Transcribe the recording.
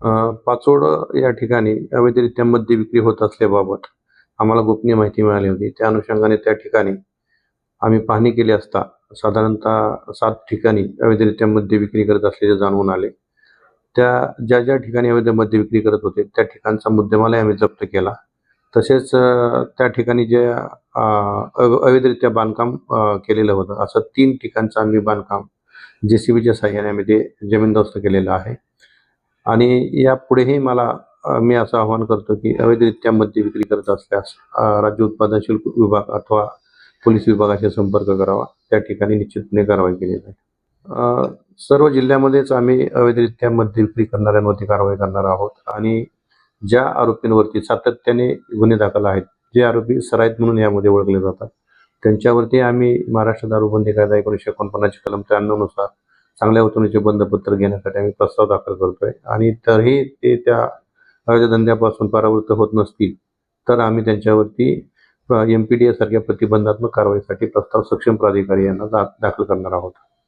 पाचोड या ठिकाणी अवैधरित्या मद्य विक्री होत असल्याबाबत आम्हाला गोपनीय माहिती मिळाली होती. त्या अनुषंगाने त्या ठिकाणी आम्ही पाहणी केली असता साधारणतः सात ठिकाणी अवैधरित्या मद्य विक्री करत असल्याचे जाणवून आले. त्या ज्या ज्या ठिकाणी अवैध मद्य विक्री करत होते त्या ठिकाणचा मुद्देमालही आम्ही जप्त केला. तसेच त्या ठिकाणी जे अव अवैधरित्या बांधकाम केलेलं होतं असं तीन ठिकाणचं आम्ही बांधकाम जे सी बीच्या साह्याने आम्ही ते जमीनदोस्त केलेलं आहे. आणि यापुढेही मला मी असं आवाहन करतो की अवैधरित्या मद्य विक्री करत असल्यास राज्य उत्पादन शुल्क विभाग अथवा पोलीस विभागाशी संपर्क करावा. त्या ठिकाणी निश्चितपणे कारवाई केली जाईल. सर्व जिल्ह्यामध्येच आम्ही अवैधरित्या मद्य विक्री करणाऱ्यांवरती कारवाई करणार आहोत. आणि ज्या आरोपींवरती सातत्याने गुन्हे दाखल आहेत जे आरोपी सराईत म्हणून यामध्ये ओळखले जातात त्यांच्यावरती आम्ही महाराष्ट्र दारूबंदी कायदा एकोणीसशे एकोणपन्नासच्या कलम त्र्याण्णवनुसार चांगल्या वतुनीचे बंधपत्र घेण्यासाठी आम्ही प्रस्ताव दाखल करतोय. आणि तरीही ते त्या अवैध धंद्यापासून परावृत्त होत नसतील तर आम्ही त्यांच्यावरती एम पी डी सारख्या प्रतिबंधात्मक कारवाईसाठी प्रस्ताव सक्षम प्राधिकारी यांना दाखल करणार आहोत.